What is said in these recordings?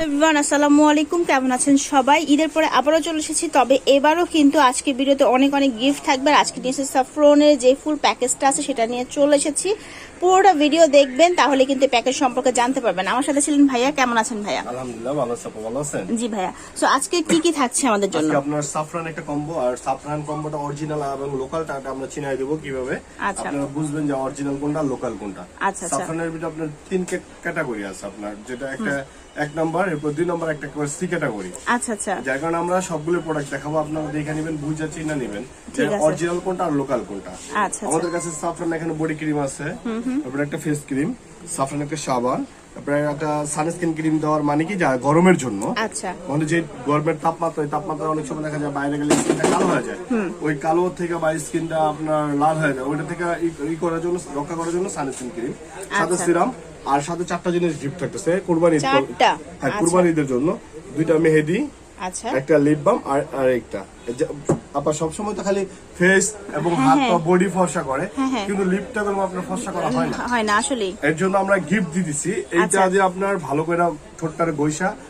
Hello বিমান আসসালামু আলাইকুম। কেমন আছেন সবাই? ঈদের পরে আবারও চলে এসেছি তবে এবারও কিন্তু আজকে ভিডিওতে অনেক অনেক গিফট থাকবে। আর আজকে নিয়ে এসেছি সাফরনের যে ফুল প্যাকেজটা আছে সেটা নিয়ে চলে এসেছি। পুরোটা ভিডিও দেখবেন তাহলে কিন্তু প্যাকেজ সম্পর্কে জানতে পারবেন। আমার সাথে ছিলেন ভাইয়া কেমন আছেন ভাইয়া? আলহামদুলিল্লাহ ভালো আছে ভালো আছেন? জি ভাইয়া। সো আজকে কি কি থাকছে আমাদের জন্য? আজকে আপনার সাফরান একটা কম্বো আর সাফরান কম্বোটা অরিজিনাল এবং লোকালটা আমরা চিনাই দেবো কীভাবে? আচ্ছা। আপনারা বুঝবেন যে অরিজিনাল কোনটা লোকাল কোনটা। আচ্ছা, আচ্ছা। সাফরানের ভিতরে আপনার তিন ক্যাটাগরি আছে আপনার যেটা একটা এক নম্বর এরপর দুই নম্বর একটা করে সি ক্যাটাগরি আচ্ছা আচ্ছা। যার কারণে আমরা সবগুলো প্রোডাক্ট দেখাবো আপনারা দেখে নেবেন বুঝা চিনা নেবেন যে অরিজিনাল কোনটা আর লোকাল কোনটা। আচ্ছা আচ্ছা। আমাদের কাছে সাফরান এখানে বডি ক্রিম আছে। তারপর একটা ফেস ক্রিম সাফরান একটা সাবান তারপরে একটা সানস্ক্রিন ক্রিম দেওয়ার মানে কি? যা গরমের জন্য। আচ্ছা। মানে যে গরমের তাপমাত্রা তাপমাত্রা অনেক সময় দেখা যায় বাইরে গেলে স্কিনটা কালো হয়ে যায়। ওই কালো থেকে বা স্কিনটা আপনার লাল হয়ে যায়। ওইটা থেকে ই- করার জন্য রক্ষা করার জন্য সানস্ক্রিন ক্রিম সাথে আচ্ছা। সিরাম আর সাথে চারটা জিনিস গিফট থাকতেছে কুরবানি চারটা? হ্যাঁ আচ্ছা। কুরবানি ঈদের জন্য। দুইটা মেহেদি আচ্ছা। একটা লিপ বাম আর আর একটা আপা সবসময় তো খালি ফেস এবং হাত পা বডি ফর্সা করে হ্যাঁ, হ্যাঁ। কিন্তু লিপটা কোনো আপনার ফর্সা করা হয় না। হয় না আসলেই। এর জন্য আমরা গিফট দিয়ে দিছি। এইটা আচ্ছা। যে আপনার ভালো করে ঠোঁটটার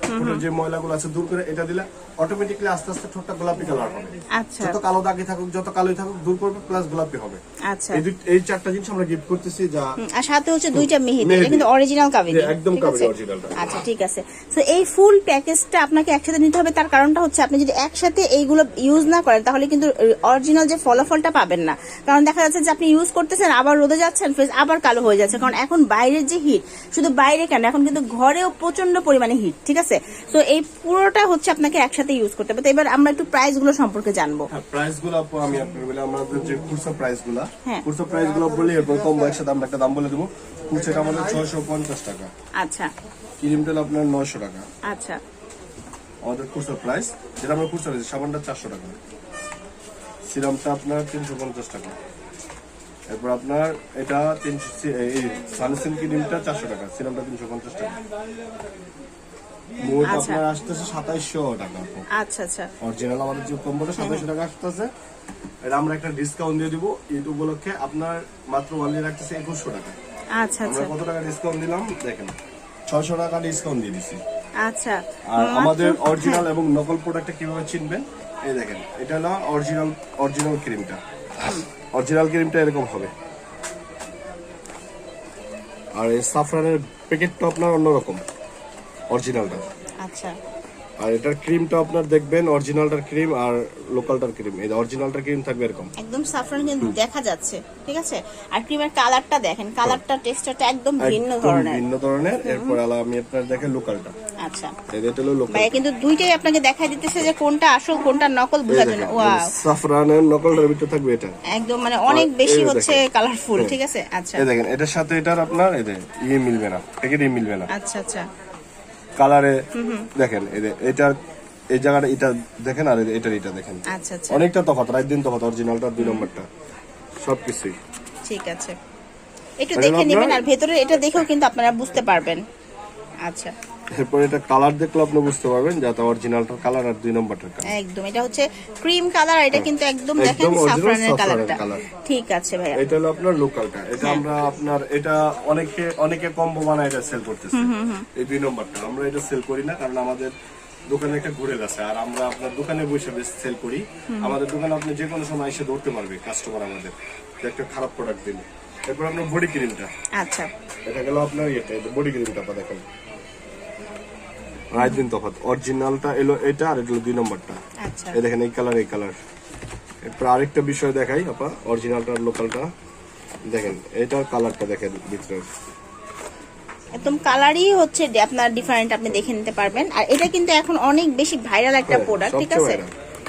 ঠোঁটের যে ময়লাগুলো আছে দূর করে এটা দিলে অটোমেটিকলি আস্তে আস্তে ঠোঁটটা গোলাপি কালার হবে। আচ্ছা। যত কালো দাগি থাকুক যত কালোই থাকুক দূর করবে প্লাস গোলাপি হবে। আচ্ছা। এই এই চারটা জিনিস আমরা গিফট করতেছি যা আর সাথে হচ্ছে দুইটা মেহেদি। এটা কিন্তু অরিজিনাল কাবিনী একদম originalটা। আচ্ছা ঠিক আছে। তো এই ফুল প্যাকেজটা আপনাকে একসাথে নিতে হবে। তার কারণটা হচ্ছে আপনি যদি একসাথে এইগুলো ইউজ না করেন তাহলে কিন্তু অরিজিনাল যে ফলাফলটা পাবেন না। কারণ দেখা যাচ্ছে যে আপনি ইউজ করতেছেন আবার রোদে যাচ্ছেন ফেস আবার কালো হয়ে যাচ্ছে। কারণ এখন বাইরের যে হিট শুধু বাইরে কেন এখন কিন্তু ঘরেও প্রচণ্ড পরিমাণে হিট ঠিক আছে? তো এই পুরোটা হচ্ছে আপনাকে একসাথে ইউজ করতে হবে। তো এবার আমরা একটু প্রাইসগুলো সম্পর্কে জানব। হ্যাঁ প্রাইসগুলো আপু আমি আপনার বলে আমাদের যে খুচরা প্রাইসগুলা হ্যাঁ। খুচরা প্রাইসগুলো বলি এরপর কম একসাথে আমরা একটা দাম বলে দেবো। খুচরা আমাদের ছয়শো পঞ্চাশ টাকা। আচ্ছা। ক্রিমটা হলো আপনার নয়শো টাকা। আচ্ছা। আমাদের খুচরা প্রাইস যেটা আমরা খুচরা রয়েছে সাবানটা চারশো টাকা। সিরামটা আপনার তিনশো পঞ্চাশ টাকা। এরপর আপনার এটা তিনশো এই ক্রিমটা চারশো টাকা সিরামটা তিনশো পঞ্চাশ টাকা। মোট আচ্ছা। আপনার আসতেছে সাতাইশশো টাকা। আচ্ছা আচ্ছা। অরিজিনাল আমাদের যে কম্বোটা সাতাইশশো টাকা আসতেছে। এটা আমরা একটা ডিসকাউন্ট দিয়ে দিব। ঈদ উপলক্ষে আপনার মাত্র ওয়ানলি রাখতেছে একুশশো টাকা। আচ্ছা আমরা কত টাকা ডিসকাউন্ট দিলাম? দেখেন ছয়শো টাকা ডিসকাউন্ট দিয়ে দিছি। আচ্ছা। আর আমাদের হ্যাঁ। অরিজিনাল এবং নকল প্রোডাক্টটা কীভাবে চিনবেন? এই দেখেন এটা না অরিজিনাল অরিজিনাল ক্রিমটা অরিজিনাল ক্রিমটা এরকম হবে। আর এই সাফরানের প্যাকেটটা আপনার অন্যরকম অরিজিনালটা আচ্ছা। আর এটার ক্রিমটা আপনার দেখবেন অরিজিনালটার ক্রিম আর লোকালটার ক্রিম এই অরিজিনালটার ক্রিম থাকবে এরকম। একদম সাফরান কিন্তু দেখা যাচ্ছে ঠিক আছে? আর ক্রিমের কালারটা দেখেন কালারটা টেক্সচারটা একদম ভিন্ন ধরনের। ভিন্ন ধরনের। এরপর আমি আপনার দেখেন লোকালটা আচ্ছা। এটা হলো লোকাল ভাইয়া কিন্তু দুইটাই আপনাকে দেখাই দিতেছে যে কোনটা আসল কোনটা নকল বোঝার জন্য। ওয়াও সাফরানের নকলটার ভিতরে থাকবে এটা। একদম মানে অনেক বেশি হচ্ছে কালারফুল হ্যাঁ। ঠিক আছে? আচ্ছা। এই দেখেন এটার সাথে এটার আপনার এই যে ইয়ে মিলবে না। প্যাকেট ইয়ে মিলবে না। আচ্ছা আচ্ছা। কালারে দেখেন এটার এই জায়গাটা এটা দেখেন আর এটার এটা দেখেন। আচ্ছা আচ্ছা। অনেকটা তফাত রাত দিন তফাত অরিজিনালটা দুই নম্বরটা। সবকিছুই। ঠিক আছে। একটু এটা দেখে নেবেন আর ভেতরে এটা দেখেও কিন্তু আপনারা বুঝতে পারবেন। আচ্ছা। এরপর এটা কালার দেখলে আপনি বুঝতে পারবেন যাতে অরিজিনালটার কালার আর দুই নম্বরটার কালার একদম এটা হচ্ছে ক্রিম কালার এটা কিন্তু একদম দেখেন সাফরানের কালারটা ঠিক আছে ভাইয়া। এটা হলো আপনার লোকালটা এটা হ্যাঁ। আমরা আপনার এটা অনেকে অনেকে কম্বো বানায় এটা সেল করতেছে। এই দুই নম্বরটা। আমরা এটা সেল করি না কারণ আমাদের দোকানে একটা ঘুরে গেছে আর আমরা আপনার দোকানে বসে বেশ সেল করি। আমাদের দোকানে আপনি যে কোনো সময় এসে ধরতে পারবে কাস্টমার আমাদের। যে একটা খারাপ প্রোডাক্ট দিলে। এরপর আপনার বডি ক্রিমটা আচ্ছা। এটা গেল আপনার ইয়েটা বডি ক্রিমটা দেখেন। দিন তফাৎ। অরিজিনালটা এলো এটা আর এটা হলো দুই নম্বরটা। আচ্ছা। এই দেখেন এই কালার এই কালার। এরপর আরেকটা বিষয় দেখাই আপা অরিজিনালটা আর লোকালটা। দেখেন এটার কালারটা দেখেন ভিতরে। একদম কালারই হচ্ছে আপনার ডিফারেন্ট আপনি দেখে নিতে পারবেন। আর এটা কিন্তু এখন অনেক বেশি ভাইরাল একটা হ্যাঁ, প্রোডাক্ট ঠিক আছে?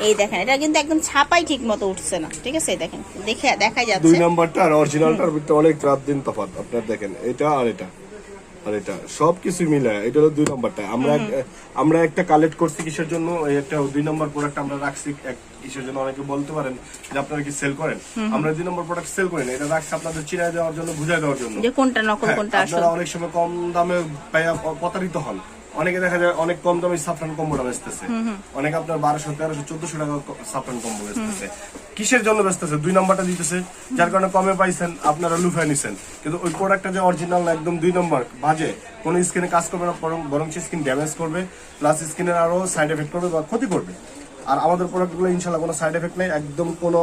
এই দেখেন এটা কিন্তু একদম ছাপাই ঠিক মতো উঠছে না ঠিক আছে? দেখেন দেখে দেখা দুই যাচ্ছে। নাম্বারটা আর অরিজিনালটার ভিতরে অনেক রাত দিন তফাৎ। আপনার দেখেন এটা আর এটা। আর এটা সবকিছু মিলে এটা হলো দুই নম্বরটা। আমরা আমরা একটা কালেক্ট করছি কিসের জন্য? এই একটা দুই নম্বর প্রোডাক্ট আমরা রাখছি কিসের জন্য অনেকে বলতে পারেন যে আপনারা কি সেল করেন? আমরা দুই নম্বর প্রোডাক্ট সেল করি না এটা রাখছি আপনাদের চিনায় দেওয়ার জন্য বুঝাই দেওয়ার জন্য। যে কোনটা নকল হ্যাঁ, কোনটা আসল। আপনারা অনেক সময় কম দামে প্রতারিত হন। অনেকে দেখা যায় অনেক কম দামে সাফরান কম্বোটা বেচতেছে। অনেকে আপনার বারোশো তেরোশো চোদ্দশো টাকা সাফরান কম্বো বেচতেছে। কিসের জন্য ব্যস্তেছে দুই নাম্বারটা দিতেছে যার কারণে কমে পাইছেন আপনারা লুফে নিছেন। কিন্তু ওই প্রোডাক্টটা যে অরিজিনাল একদম দুই নম্বর বাজে। কোনো স্কিনে কাজ করবে না বরং স্কিন ড্যামেজ করবে প্লাস স্কিনের আরও সাইড এফেক্ট করবে বা ক্ষতি করবে। আর আমাদের প্রোডাক্টগুলো ইনশাল্লাহ কোনো সাইড এফেক্ট নেই একদম কোনো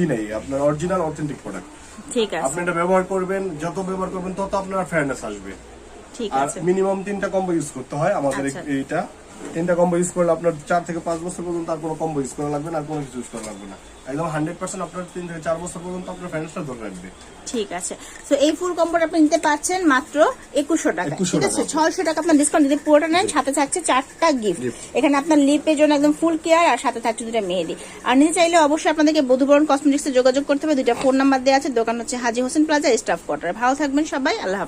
ই নেই আপনার অরিজিনাল অথেন্টিক প্রোডাক্ট ঠিক আছে। আপনি এটা ব্যবহার করবেন যত ব্যবহার করবেন তত আপনার ফেয়ারনেস আসবে। আর মিনিমাম তিনটা কম্বো ইউজ করতে হয় আমাদের আচ্ছা। এইটা। তিনটা কম্বো ইউজ করলে আপনার চার থেকে পাঁচ বছর পর্যন্ত আর কোনো কম্বো ইউজ করা লাগবে না আর কোনো কিছু ইউজ করা লাগবে না। একদম হান্ড্রেড পার্সেন্ট আপনার তিন থেকে চার বছর পর্যন্ত আপনার ফ্যানেসটা ধরে রাখবে। ঠিক আছে। তো এই ফুল কম্বোটা আপনি নিতে পারছেন মাত্র একুশশো টাকা ঠিক আছে? ছয়শো টাকা আপনার ডিসকাউন্ট যদি পুরোটা নেন সাথে থাকছে চারটা গিফট এখানে আপনার লিপের জন্য একদম ফুল কেয়ার আর সাথে থাকছে দুটা মেহেদি। আর নিতে চাইলে অবশ্যই আপনাদেরকে বধুবরণ কসমেটিক্সে যোগাযোগ করতে হবে। দুইটা ফোন নাম্বার দেওয়া আছে। দোকান হচ্ছে Haji Hossain plaza staff quarter ভালো থাকবেন সবাই। আল্লাহ